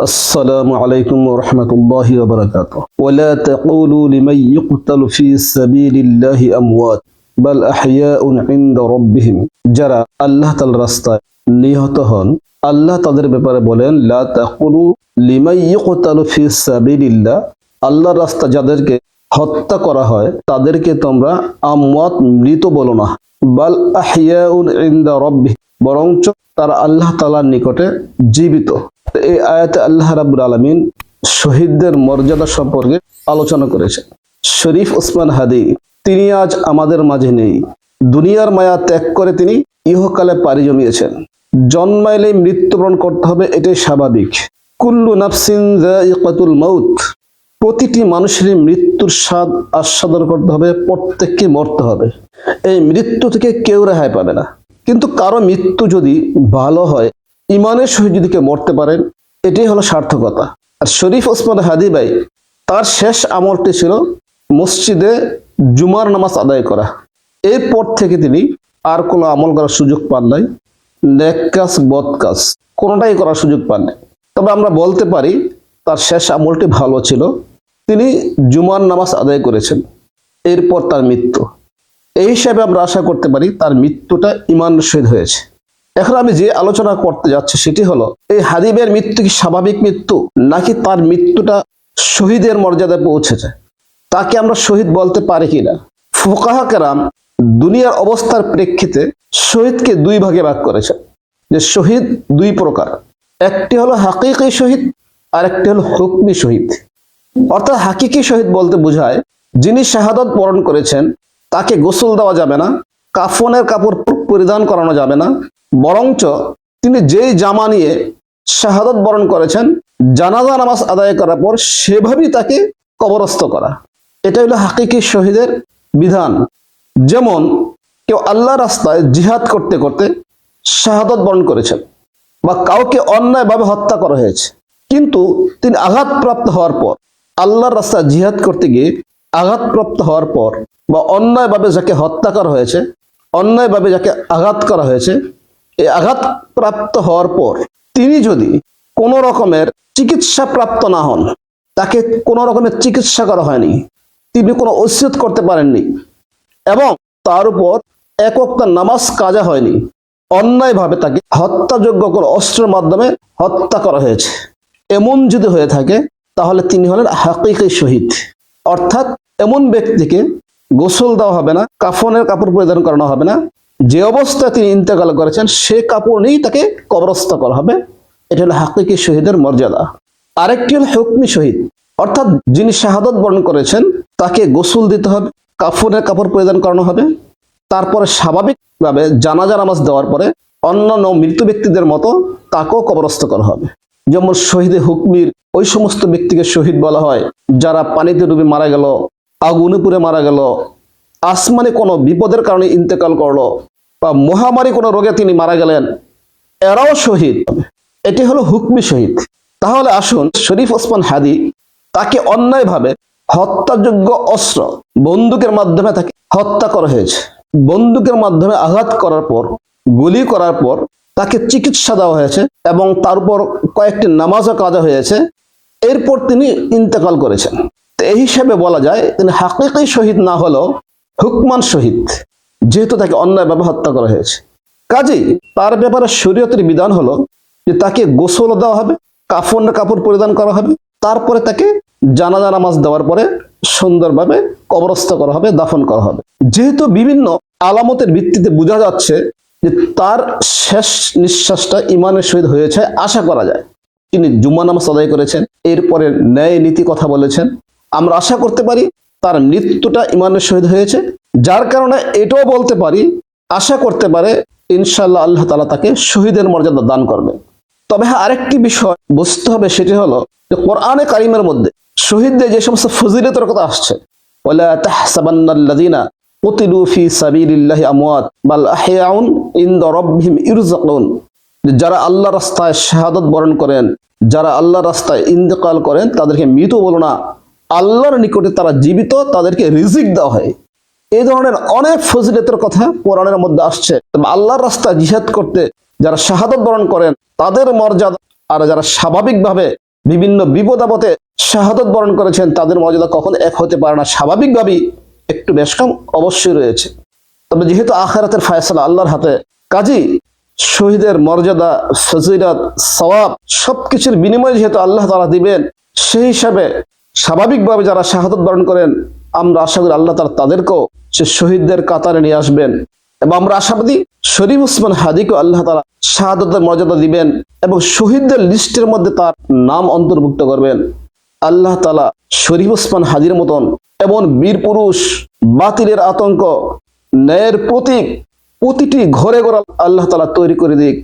السلام عليكم ورحمة الله وبركاته ولا تقولوا لمن يقتل في سبيل الله أموات بل أحياء عند ربهم যারা আল্লাহ তাল রাস্তায় নিহত হন আল্লাহ তাদের ব্যাপারে বলেন লা তাকুলু লিমাই ইউকতালু ফি সাবিলিল্লাহ আল্লাহর রাস্তা যাদেরকে হত্যা করা হয় তাদেরকে তোমরা আমওয়াত মৃত বলো না বাল আহিয়াউন ইনদা রব্বি বরঞ্চ তারা আল্লাহ তালার নিকটে জীবিত। এই আয়াতে আল্লাহ রাব্বুল আলামিন শহীদদের মর্যাদা সম্পর্কে আলোচনা করেছেন। শরীফ ওসমান হাদি, তিনি আজ আমাদের মাঝে নেই। দুনিয়ার মায়া ত্যাগ করে তিনি ইহকালে পাড়ি জমিয়েছেন। জন্মাইলে মৃত্যুবরণ করতে হবে, এটাই স্বাভাবিক। কুল্লু নাফসিন মাউত, প্রতিটি মানুষেরই মৃত্যুর স্বাদ আস্বাদন করতে হবে, প্রত্যেককে মরতে হবে। এই মৃত্যু থেকে কেউ রেহাই পাবে না। কিন্তু কারও মৃত্যু যদি ভালো হয়, ইমানের সহিত যদি কেউ মরতে পারেন, এটাই হলো সার্থকতা। আর শরীফ ওসমান হাদি ভাই, তার শেষ আমলটি ছিল মসজিদে জুমার নামাজ আদায় করা। এরপর থেকে তিনি আর কোনো আমল করার সুযোগ পান নাই। নেক কাজ, বদ কাজ, কোনোটাই করার সুযোগ পান নাই। তবে আমরা বলতে পারি, তার শেষ আমলটি ভালো ছিল। তিনি জুমার নামাজ আদায় করেছেন। এরপর তার মৃত্যু। এই হিসাবে আমরা আশা করতে পারি তার মৃত্যুটা ইমান শহীদ হয়েছে। এখন আমি যে আলোচনা করতে যাচ্ছি সেটি হলো, এই হাদিবের মৃত্যু কি স্বাভাবিক মৃত্যু, নাকি তার মৃত্যুটা শহীদের মর্যাদায় পৌঁছেছে? তাকে আমরা শহীদ বলতে পারি কিনা? ফোকাহা কেরাম দুনিয়ার অবস্থার প্রেক্ষিতে শহীদকে দুই ভাগে ভাগ করেছে। যে শহীদ দুই প্রকার, একটি হলো হাকিকি শহীদ আর একটি হলো হুকমি শহীদ। অর্থাৎ হাকিকি শহীদ বলতে বোঝায় যিনি শাহাদত বরণ করেছেন তাকে গোসল দেওয়া যাবে না, কাফনের কাপড় পরিধান করানো যাবে না, বরঞ্চ তিনি যেই জামা নিয়ে শাহাদত বরণ করেছেন, জানাজা নামাজ আদায় করার পর সেভাবেই তাকে কবরস্থ করা। এটা হলো হাকিকি শহীদের বিধান। যেমন কেউ আল্লাহ রাস্তায় জিহাদ করতে করতে শাহাদত বরণ করেছেন বা কাউকে অন্যায়ভাবে হত্যা করা হয়েছে। কিন্তু তিনি আঘাতপ্রাপ্ত হওয়ার পর আল্লাহর রাস্তায় জিহাদ করতে গিয়ে আঘাতপ্রাপ্ত হওয়ার পর বা অন্যায়ভাবে যাকে হত্যা করা হয়েছে, অন্যায়ভাবে যাকে আঘাত করা হয়েছে, এই আঘাতপ্রাপ্ত হওয়ার পর তিনি যদি কোনো রকমের চিকিৎসা প্রাপ্ত না হন, তাকে কোনো রকমের চিকিৎসা করা হয়নি, তিনি কোনো ওসিয়ত করতে পারেননি এবং তার উপর একক তার নামাজ কাজা হয়নি, অন্যায়ভাবে তাকে হত্যাযোগ্য কোনো অস্ত্রের মাধ্যমে হত্যা করা হয়েছে। এমন যদি হয়ে থাকে, তাহলে তিনি হলেন হাকিকি শহীদ। অর্থাৎ এমন ব্যক্তিকে গোসল দেওয়া হবে না, কাফনের কাপড় পরিধান করানো হবে না, যে অবস্থায় তিনি ইন্তেকাল করেছেন, সে কাপড় নিয়েই তাকে কবরস্থ করা হবে। এটা হলো হাকিকি শহীদের মর্যাদা। আরেকটি হল হুকমি শহীদ। অর্থাৎ যিনি শাহাদত বরণ করেছেন, তাকে গোসল দিতে হবে, কাফনের কাপড় পরিধান করানো হবে। তারপরে স্বাভাবিকভাবে জানাজা নামাজ দেওয়ার পরে অন্যান্য মৃত্যু ব্যক্তিদের মতো তাকেও কবরস্থ করা হবে। যেমন শহীদে হুকমির, ওই সমস্ত ব্যক্তিকে শহীদ বলা হয়, যারা পানিতে ডুবে মারা গেল আগুনে পুড়ে মারা গেল, আসমানে কোনো বিপদের কারণে ইন্তেকাল করল, বা মহামারী কোনো রোগে তিনি মারা গেলেন, এরাও শহীদ। এটি হলো হুকমি শহীদ। তাহলে আসুন, শরীফ ওসমান হাদি তাকে অন্যায়ভাবে হত্যাযোগ্য অস্ত্র বন্দুকের মাধ্যমে তাকে হত্যা করা হয়েছে। বন্দুকের মাধ্যমে আঘাত করার পর, গুলি করার পর তাকে চিকিৎসা দেওয়া হয়েছে এবং তার উপর কয়েকটি নামাজও কাজা হয়েছে। এরপর তিনি ইন্তেকাল করেছেন। তো এই হিসাবে বলা যায়, তিনি হাকিকি শহীদ না হলেও হুকমান শহীদ, যেহেতু তাকে অন্যায়ভাবে হত্যা করা হয়েছে। কাজেই তার ব্যাপারে শরীয়তের বিধান হলো যে তাকে গোসল দেওয়া হবে কাফন কাপড় পরিধান করা হবে, তারপরে তাকে জানাজা নামাজ দেওয়ার পরে সুন্দরভাবে কবরস্থ করা হবে, দাফন করা হবে। যেহেতু বিভিন্ন আলামতের ভিত্তিতে বোঝা যাচ্ছে যে তার শেষ নিঃশ্বাসটা ইমানের সহিত হয়েছে, আশা করা যায়। তিনি জুম্মা নামাজ আদায় করেছেন, এরপরে ন্যায় নীতি কথা বলেছেন। আমরা আশা করতে পারি তার মৃত্যুটা ইমানের সহিত হয়েছে। যার কারণে এটাও বলতে পারি, আশা করতে পারে ইনশাল্লাহ আল্লাহ তালা তাকে শহীদের মর্যাদা দান করবে তবে হ্যাঁ আরেকটি বিষয় বুঝতে হবে, সেটি হলো যে কোরআনে কারিমের মধ্যে শহীদদের যে সমস্ত ফজিলতের কথা আসছে কুতিলু ফি সাবিলিল্লাহি আমওয়াত, বাল আহয়াউন ইনদা রাব্বিহিম ইরযাকুন। যারা আল্লাহ রাস্তায় শাহাদত বরণ করেন, যারা আল্লাহ রাস্তায় ইন্তেকাল করেন, তাদেরকে মৃত বলো না। আল্লাহর নিকটে তারা জীবিত, তাদেরকে রিজিক দেওয়া হয়। এই ধরনের অনেক ফজিলতের কথা কোরআনের মধ্যে আসছে। আল্লাহর রাস্তায় জিহাদ করতে যারা শাহাদত বরণ করেন, তাদের মর্যাদা আর যারা স্বাভাবিকভাবে বিভিন্ন বিপদ আপদে শাহাদত বরণ করেছেন, তাদের মর্যাদা কখন এক হতে পারে না? স্বাভাবিকভাবেই একটু বেশ কম অবশ্যই রয়েছে। তবে যেহেতু আখারাতের ফায়সালা আল্লাহর হাতে, কাজী শহীদের মর্যাদা, ফজিলত, সওয়াব সবকিছুর বিনিময়ে যেহেতু আল্লাহ তারা দিবেন, সেই হিসাবে স্বাভাবিকভাবে যারা শাহাদত বরণ করেন, আমরা আশা করি আল্লাহ তারা তাদেরকেও সে শহীদদের কাতারে নিয়ে আসবেন এবং আমরা আশাবাদী শরীফ উসমান হাদিকে আল্লাহ তারা শাহাদতের মর্যাদা দিবেন এবং শহীদদের লিস্টের মধ্যে তার নাম অন্তর্ভুক্ত করবেন। আল্লাহ তালা শরীফ ওসমান হাজির মতন এমন বীর পুরুষ, বাতিলের আতঙ্ক, ন্যায়ের প্রতীক প্রতিটি ঘরে ঘরে আল্লাহ তালা তৈরি করে দিক।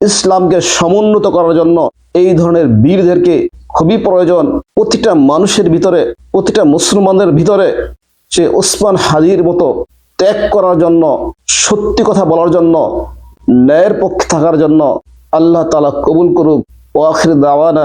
ইসলামকে সমুন্নত করার জন্য এই ধরনের বীরদেরকে খুবই প্রয়োজন। প্রতিটা মানুষের ভিতরে, প্রতিটা মুসলমানদের ভিতরে সে ওসমান হাজির মতো ত্যাগ করার জন্য, সত্যি কথা বলার জন্য, ন্যায়ের পক্ষে থাকার জন্য আল্লাহ তালা কবুল করুক। ওয়াখির দাওয়ানা